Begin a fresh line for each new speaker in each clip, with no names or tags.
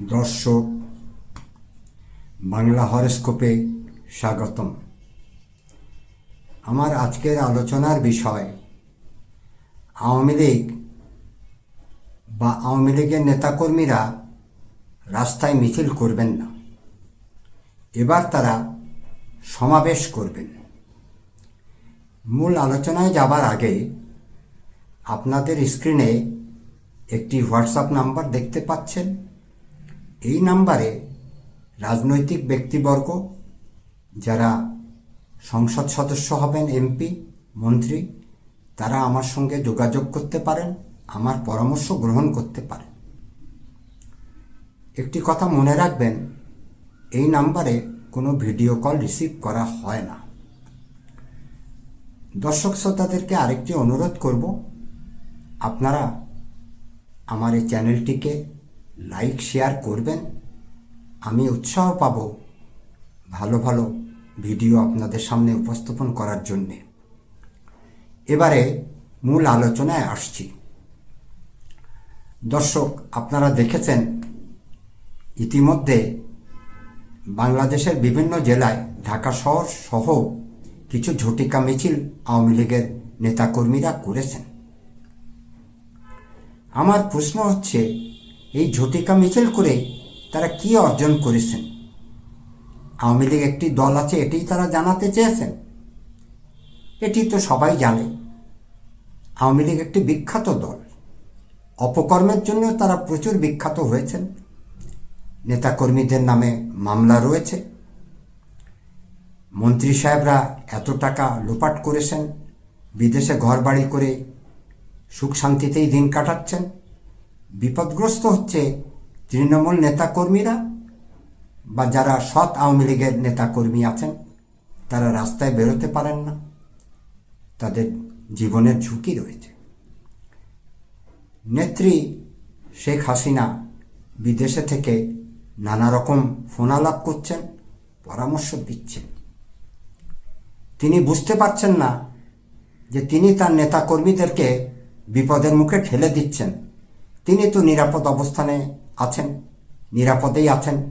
দর্শক, বাংলা হরস্কোপে স্বাগতম। আমার আজকের আলোচনার বিষয়, আওয়ামী লীগ বা আওয়ামী লীগের নেতাকর্মীরা রাস্তায় মিছিল করবেন না। এবার তারা সমাবেশ করবেন। মূল আলোচনায় যাবার আগে আপনাদের স্ক্রিনে একটি হোয়াটসঅ্যাপ নাম্বার দেখতে পাচ্ছেন। এই নাম্বারে রাজনৈতিক ব্যক্তিবর্গ যারা সংসদ সদস্য হবেন, এমপি, মন্ত্রী, তারা আমার সঙ্গে যোগাযোগ করতে পারেন, আমার পরামর্শ গ্রহণ করতে পারেন। একটি কথা মনে রাখবেন, এই নাম্বারে কোনো ভিডিও কল রিসিভ করা হয় না। দর্শক শ্রোতাদেরকে আরেকটি অনুরোধ করব, আপনারা আমার এই চ্যানেলটিকে লাইক শেয়ার করবেন। আমি উৎসাহ পাব ভালো ভালো ভিডিও আপনাদের সামনে উপস্থাপন করার জন্যে। এবারে মূল আলোচনায় আসছি। দর্শক, আপনারা দেখেছেন, ইতিমধ্যে বাংলাদেশের বিভিন্ন জেলায় ঢাকা শহর সহ কিছু ঝটিকা মিছিল আওয়ামী লীগের নেতাকর্মীরা করেছেন। আমার প্রশ্ন হচ্ছে এই ঝটিকা মিছিল করে তারা কি অর্জন করেছেন? আওয়ামী লীগ একটি দল আছে এটি তারা জানাতে চেয়েছেন। এটি তো সবাই জানে। আওয়ামী লীগ একটি বিখ্যাত দল। অপকর্মের জন্য তারা প্রচুর বিখ্যাত হয়েছেন। নেতাকর্মীদের নামে মামলা রয়েছে। মন্ত্রী সাহেবরা এত টাকা লোপাট করেছেন। বিদেশে ঘর বাড়ি করে সুখ শান্তিতেই দিন কাটাচ্ছেন। বিপদগ্রস্ত হচ্ছে তৃণমূল নেতাকর্মীরা বা যারা সৎ আওয়ামী লীগের নেতাকর্মী আছেন, তারা রাস্তায় বেরোতে পারেন না। তাদের জীবনের ঝুঁকি রয়েছে। নেত্রী শেখ হাসিনা বিদেশে থেকে নানা রকম ফোনালাপ করছেন, পরামর্শ দিচ্ছেন। তিনি বুঝতে পারছেন না যে তিনি তার নেতাকর্মীদেরকে বিপদের মুখে ঠেলে দিচ্ছেন। তিনি তো নিরাপদ অবস্থানে আছেন, নিরাপদেই আছেন।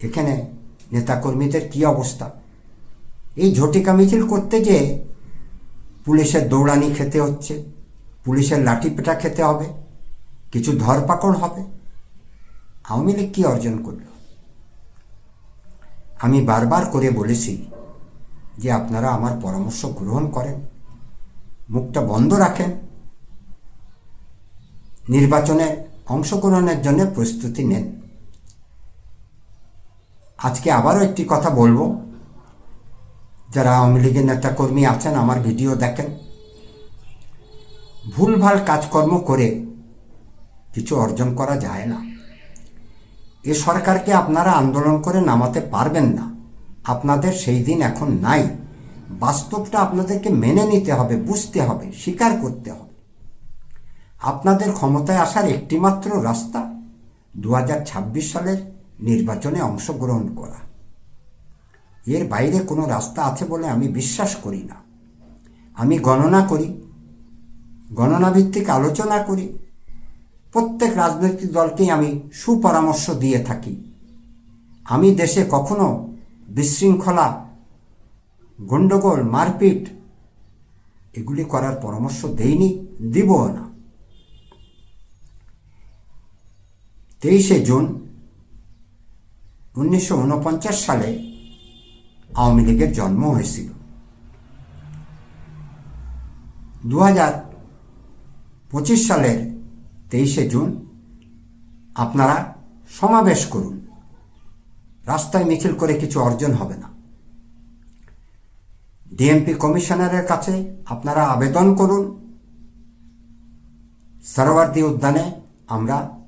এখানে নেতাকর্মীদের কি অবস্থা? এই ঝটিকা মিছিল করতে যে পুলিশের দৌড়ানি খেতে হচ্ছে, পুলিশের লাঠি পেটা খেতে হবে, কিছু ধরপাকড় হবে। আওয়ামী লীগ কী অর্জন করল? আমি বারবার করে বলেছি যে আপনারা আমার পরামর্শ গ্রহণ করেন, মুখটা বন্ধ রাখেন। নির্বাচনে অংশগ্রহণের জন্য প্রস্তুতি নেন। আজকে আবারও একটি কথা বলব। যারা আওয়ামী লীগের নেতাকর্মী আছেন, আমার ভিডিও দেখেন। ভুলভাল কাজকর্ম করে কিছু অর্জন করা যায় না। এ সরকারকে আপনারা আন্দোলন করে নামাতে পারবেন না। আপনাদের সেই দিন এখন নাই। বাস্তবটা আপনাদেরকে মেনে নিতে হবে, বুঝতে হবে, স্বীকার করতে হবে। আপনাদের ক্ষমতায় আসার একটিমাত্র রাস্তা দু হাজার ছাব্বিশ সালের নির্বাচনে অংশগ্রহণ করা। এর বাইরে কোনো রাস্তা আছে বলে আমি বিশ্বাস করি না। আমি গণনা করি গণনা ভিত্তিক আলোচনা করি। প্রত্যেক রাজনৈতিক দলকেই আমি সুপরামর্শ দিয়ে থাকি। আমি দেশে কখনো বিশৃঙ্খলা, গণ্ডগোল, মারপিট এগুলি করার পরামর্শ দেইনি, দিবও না। তেইশে জুন উনিশশো উনপঞ্চাশ সালে আওয়ামী লীগের জন্ম হয়েছিল। দু হাজার পঁচিশ সালের তেইশে জুন আপনারা সমাবেশ করুন। রাস্তায় মিছিল করে কিছু অর্জন হবে না। ডিএমপি কমিশনারের কাছে আপনারা আবেদন করুন। সরোয়ার্দি উদ্যানে আমরা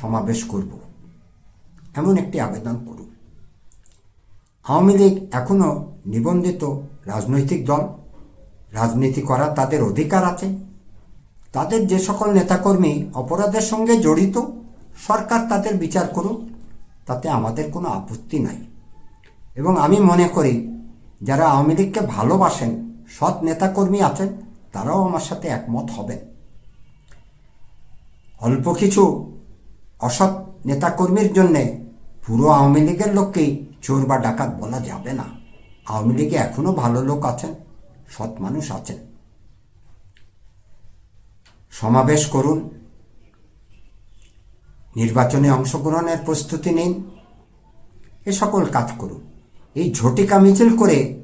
সমাবেশ করব। এমন একটি আবেদন করুন। আওয়ামী লীগ এখনও নিবন্ধিত রাজনৈতিক দল। রাজনীতি করার তাদের অধিকার আছে। তাদের যে সকল নেতাকর্মী অপরাধের সঙ্গে জড়িত, সরকার তাদের বিচার করুক, তাতে আমাদের কোনো আপত্তি নাই। এবং আমি মনে করি, যারা আওয়ামী লীগকে ভালোবাসেন, সৎ নেতাকর্মী আছেন, তারাও আমার সাথে একমত হবেন। অল্প কিছু অসৎ নেতাকর্মীর জন্যে পুরো আওয়ামী লীগের লোককেই চোর বা ডাকাত বলা যাবে না। আওয়ামী লীগে এখনও ভালো লোক আছেন, সৎ মানুষ আছেন। সমাবেশ করুন। নির্বাচনে অংশগ্রহণের প্রস্তুতি নিন। এ সকল কাজ করুন। এই ঝটিকা মিছিল করে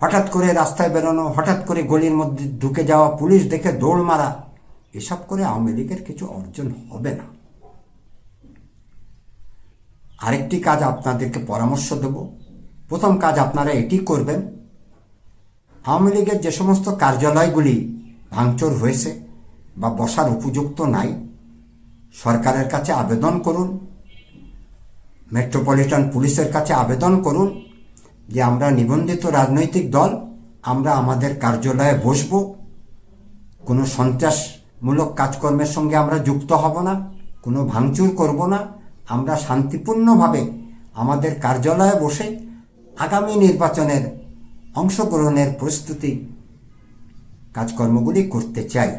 হঠাৎ করে রাস্তায় বেরোনো, হঠাৎ করে গলির মধ্যে ঢুকে যাওয়া, পুলিশ দেখে দৌড় মারা, এসব করে আওয়ামী লীগের কিছু অর্জন হবে না। আরেকটি কাজ আপনাদেরকে পরামর্শ দেব। প্রথম কাজ আপনারা এটি করবেন। আওয়ামী লীগের যে সমস্ত কার্যালয়গুলি ভাঙচুর হয়েছে বা বসার উপযুক্ত নাই, সরকারের কাছে আবেদন করুন, মেট্রোপলিটন পুলিশের কাছে আবেদন করুন যে আমরা নিবন্ধিত রাজনৈতিক দল, আমরা আমাদের কার্যালয়ে বসব। কোনো সন্ত্রাসমূলক কাজকর্মের সঙ্গে আমরা যুক্ত হব না, কোনো ভাঙচুর করব না। আমরা শান্তিপূর্ণভাবে আমাদের কার্যালয়ে বসে আগামী নির্বাচনের অংশগ্রহণের প্রস্তুতি কাজকর্মগুলি করতে চাই।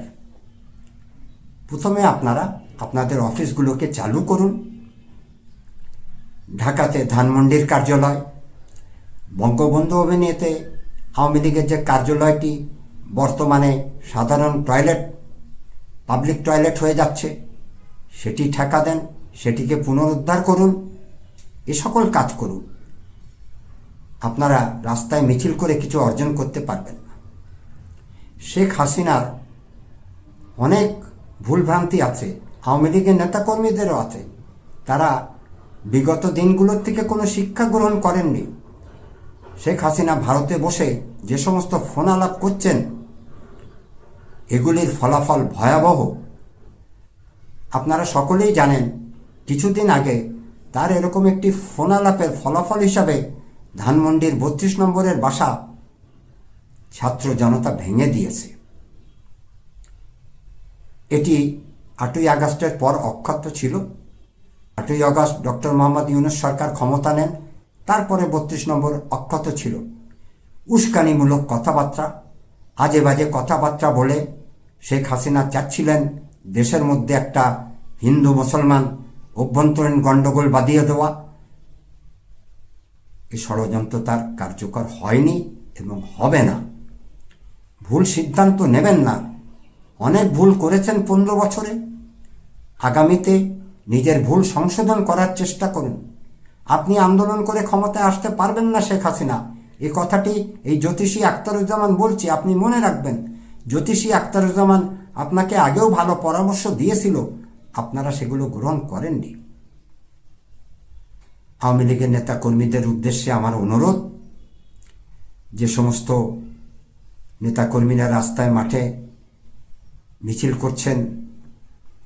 প্রথমে আপনারা আপনাদের অফিসগুলোকে চালু করুন। ঢাকাতে ধানমন্ডির কার্যালয়, বঙ্গবন্ধু অভিনীতে আওয়ামী লীগের যে কার্যালয়টি, বর্তমানে সাধারণ টয়লেট, পাবলিক টয়লেট হয়ে যাচ্ছে, সেটি ঠেকা দেন। সেটিকে পুনরুদ্ধার করুন, এ সকল কাজ করুন। আপনারা রাস্তায় মিছিল করে কিছু অর্জন করতে পারবেন না। শেখ হাসিনার অনেক ভুলভ্রান্তি আছে, আওয়ামী লীগের নেতাকর্মীদেরও আছে। তারা বিগত দিনগুলোর থেকে কোনো শিক্ষা গ্রহণ করেননি। শেখ হাসিনা ভারতে বসে যে সমস্ত ফোন আলাপ করছেন, এগুলির ফলাফল ভয়াবহ। আপনারা সকলেই জানেন কিছুদিন আগে তার এরকম একটি ফোন আলাপের ফলাফল হিসাবে ধানমন্ডির বত্রিশ নম্বরের বাসা ছাত্র জনতা ভেঙে দিয়েছে। এটি আটই আগস্টের পর অক্ষত ছিল। আটই আগস্ট ডক্টর মোহাম্মদ ইউনুস সরকার ক্ষমতা নেন, তারপরে বত্রিশ নম্বর অক্ষত ছিল। উস্কানিমূলক কথাবার্তা, আজে বাজে কথাবার্তা বলে শেখ হাসিনা চাচ্ছিলেন দেশের মধ্যে একটা হিন্দু মুসলমান অভ্যন্তরীণ গণ্ডগোল বাঁধিয়ে দেওয়া। এই ষড়যন্ত্র তার কার্যকর হয়নি এবং হবে না। ভুল সিদ্ধান্ত নেবেন না। অনেক ভুল করেছেন পনেরো বছরে। আগামীতে নিজের ভুল সংশোধন করার চেষ্টা করুন। আপনি আন্দোলন করে ক্ষমতায় আসতে পারবেন না, শেখ হাসিনা। এ কথাটি এই জ্যোতিষী আখতারুজ্জামান বলছি, আপনি মনে রাখবেন। জ্যোতিষী আখতারুজ্জামান আপনাকে আগেও ভালো পরামর্শ দিয়েছিল। আপনারা সেগুলো গ্রহণ করেননি। আওয়ামী লীগের নেতা কর্মীদের উদ্দেশ্যে আমার অনুরোধ, যে সমস্ত নেতাকর্মীরা রাস্তায় মাঠে মিছিল করছেন,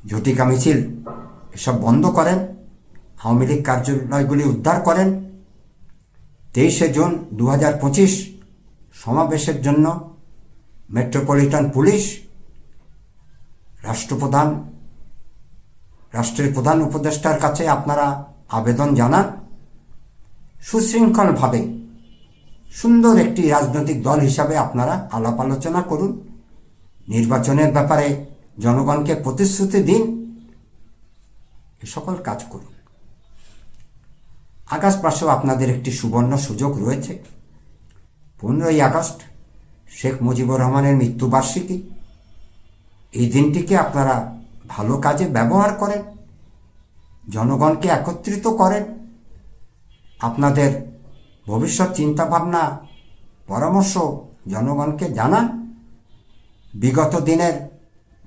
ঝটিকা মিছিল, এসব বন্ধ করেন, আওয়ামী লীগ কার্যালয়গুলি উদ্ধার করেন। তেইশে জুন দু হাজার পঁচিশ সমাবেশের জন্য মেট্রোপলিটন পুলিশ রাষ্ট্রপ্রধান রাষ্ট্রের প্রধান উপদেষ্টার কাছে আপনারা আবেদন জানান। সুশৃঙ্খলভাবে সুন্দর একটি রাজনৈতিক দল হিসাবে আপনারা আলাপ আলোচনা করুন। নির্বাচনের ব্যাপারে জনগণকে প্রতিশ্রুতি দিন। এ সকল কাজ করুন। আগস্ট মাসেও আপনাদের একটি সুবর্ণ সুযোগ রয়েছে। পনেরোই আগস্ট শেখ মুজিবুর রহমানের মৃত্যুবার্ষিকী। এই দিনটিকে আপনারা ভালো কাজে ব্যবহার করেন, জনগণকে একত্রিত করেন। আপনাদের ভবিষ্যৎ চিন্তাভাবনা, পরামর্শ জনগণকে জানান। বিগত দিনের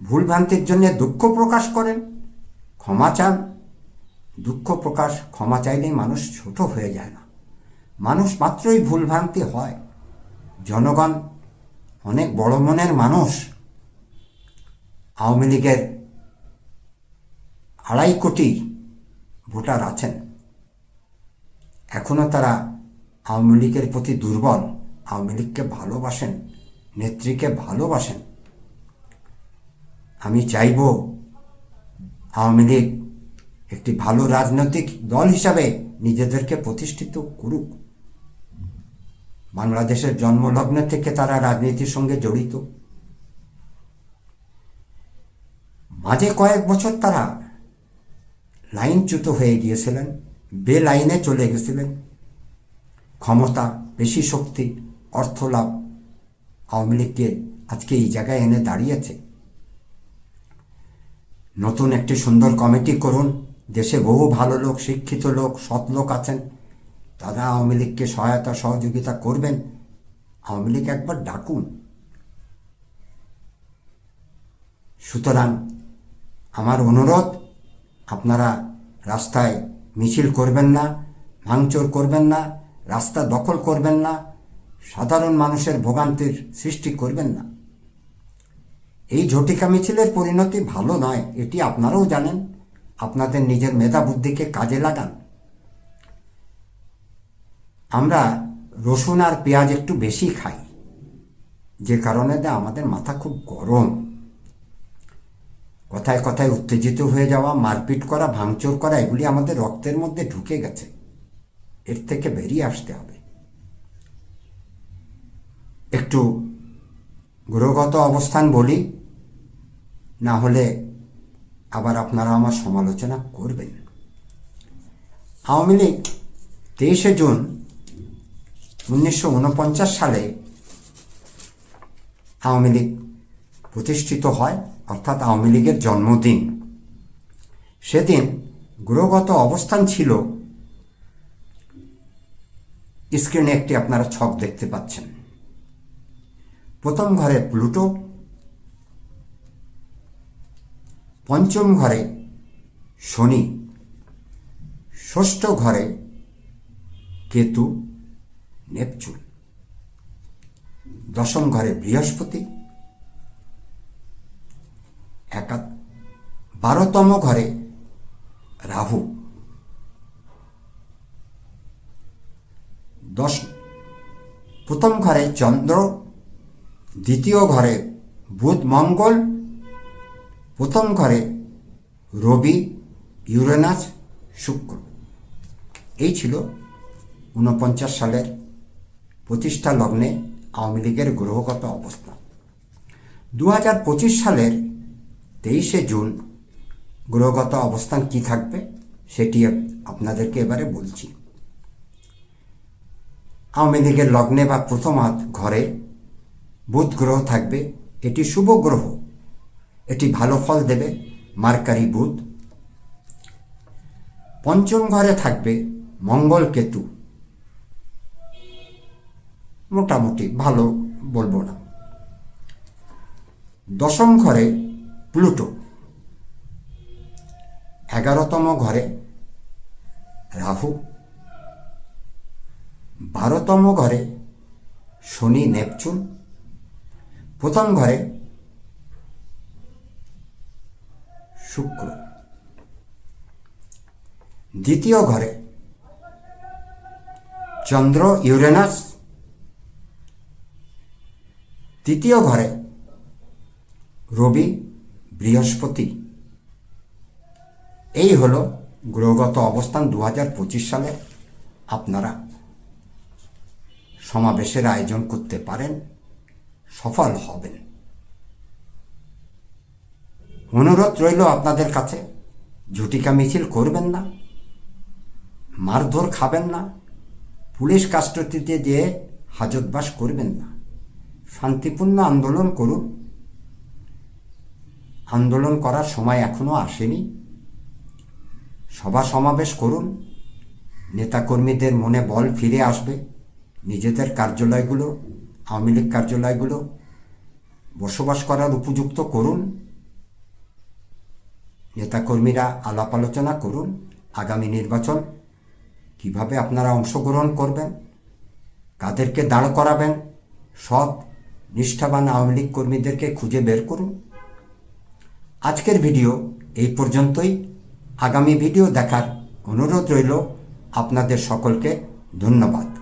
ভুলভ্রান্তির জন্য দুঃখ প্রকাশ করেন। ক্ষমা চান। দুঃখ প্রকাশ, ক্ষমা চাইলেই মানুষ ছোট হয়ে যায় না। মানুষ মাত্রই ভুলভ্রান্তি হয়। জনগণ অনেক বড় মনের মানুষ। আওয়ামী লীগের আড়াই কোটি ভোটার আছেন। এখনও তারা আওয়ামী লীগের প্রতি দুর্বল, আওয়ামী লীগকে ভালোবাসেন, নেত্রীকে ভালোবাসেন। আমি চাইব আওয়ামী লীগ একটি ভালো রাজনৈতিক দল হিসাবে নিজেদেরকে প্রতিষ্ঠিত করুক। বাংলাদেশের জন্মলগ্ন থেকে তারা রাজনীতির সঙ্গে জড়িত। মাঝে কয়েক বছর তারা লাইনচ্যুত হয়ে গিয়েছিলেন, বে লাইনে চলে গেছিলেন। ক্ষমতা, বেশি শক্তি, অর্থ লাভ আওয়ামী লীগকে আজকে এই জায়গায় এনে দাঁড়িয়েছে। নতুন একটি সুন্দর কমিটি করুন, দেশে বহু ভালো লোক, শিক্ষিত লোক, সৎ লোক আছেন। তারা আওয়ামী লীগকে সহায়তা, সহযোগিতা করবেন। আওয়ামী লীগ একবার ডাকুন। সুতরাং আমার অনুরোধ আপনারা রাস্তায় মিছিল করবেন না, ভাঙচুর করবেন না, রাস্তা দখল করবেন না, সাধারণ মানুষের ভোগান্তির সৃষ্টি করবেন না। এই ঝটিকা মিছিলের পরিণতি ভালো নয়, এটি আপনারাও জানেন। আপনাদের নিজের মেধা বুদ্ধিকে কাজে লাগান। আমরা রসুন আর পেঁয়াজ একটু বেশি খাই, যে কারণে আমাদের মাথা খুব গরম। কথায় কথায় উত্তেজিত হয়ে যাওয়া, মারপিট করা, ভাঙচুর করা, এগুলি আমাদের রক্তের মধ্যে ঢুকে গেছে। এর থেকে বেরিয়ে আসতে হবে। একটু গ্রহগত অবস্থান বলি, না হলে আবার আপনারা আমার সমালোচনা করবেন। আওয়ামী লীগ তেইশে জুন উনিশশো উনপঞ্চাশ সালে আওয়ামী লীগ প্রতিষ্ঠিত হয়। অর্থাৎ আওয়ামী লীগের জন্মদিন। সেদিন গ্রহগত অবস্থান ছিল। স্ক্রিনে একটি আপনারা ছক দেখতে পাচ্ছেন। প্রথম ঘরে প্লুটো। পঞ্চম ঘরে শনি। ষষ্ঠ ঘরে কেতু, নেপচুন। দশম ঘরে বৃহস্পতি। একা বারোতম ঘরে রাহু। দশ, প্রথম ঘরে চন্দ্র, দ্বিতীয় ঘরে বুধ মঙ্গল, প্রথম ঘরে রবি, ইউরেনাস, শুক্র। এই ছিল ঊনপঞ্চাশ সালের প্রতিষ্ঠা লগ্নে আওয়ামী লীগের গ্রহগত অবস্থা। দু হাজার পঁচিশ সালের তেইশে জুন গ্রহগত অবস্থান কি থাকবে সেটি আপনাদেরকে এবারে বলছি। আওয়ামী লীগের লগ্নে বা প্রথম হাত ঘরে বুধ গ্রহ থাকবে, এটি শুভ গ্রহ। এটি ভালো ফল দেবে, মার্কারি বুধ। পঞ্চম ঘরে থাকবে মঙ্গল কেতু। মোটামুটি ভালো বলব না। দশম ঘরে প্লুটো। এগারোতম ঘরে রাহু। বারোতম ঘরে শনি নেপচুন। প্রথম ঘরে শুক্র। দ্বিতীয় ঘরে চন্দ্র ইউরেনাস। তৃতীয় ঘরে রবি। বৃহস্পতি। এই হলো গ্রহগত অবস্থান দু পঁচিশ সালে। আপনারা সমাবেশের আয়োজন করতে পারেন, সফল হবেন। অনুরোধ রইল আপনাদের কাছে, ঝুটিকা মিছিল করবেন না, মারধর খাবেন না, পুলিশ কাস্টডিতে দিয়ে হাজতবাস করবেন না, শান্তিপূর্ণ আন্দোলন করুন। আন্দোলন করার সময় এখনও আসেনি। সভা সমাবেশ করুন। নেতাকর্মীদের মনে বল ফিরে আসবে। নিজেদের কার্যালয়গুলো, আওয়ামী লীগ কার্যালয়গুলো বসবাস করার উপযুক্ত করুন। নেতাকর্মীরা আলাপ আলোচনা করুন। আগামী নির্বাচন কীভাবে আপনারা অংশগ্রহণ করবেন, কাদেরকে দাঁড় করাবেন, সৎ, নিষ্ঠাবান আওয়ামী লীগ কর্মীদেরকে খুঁজে বের করুন। আজকের ভিডিও এই পর্যন্তই। আগামী ভিডিও দেখার অনুরোধ রইল। আপনাদের সকলকে ধন্যবাদ।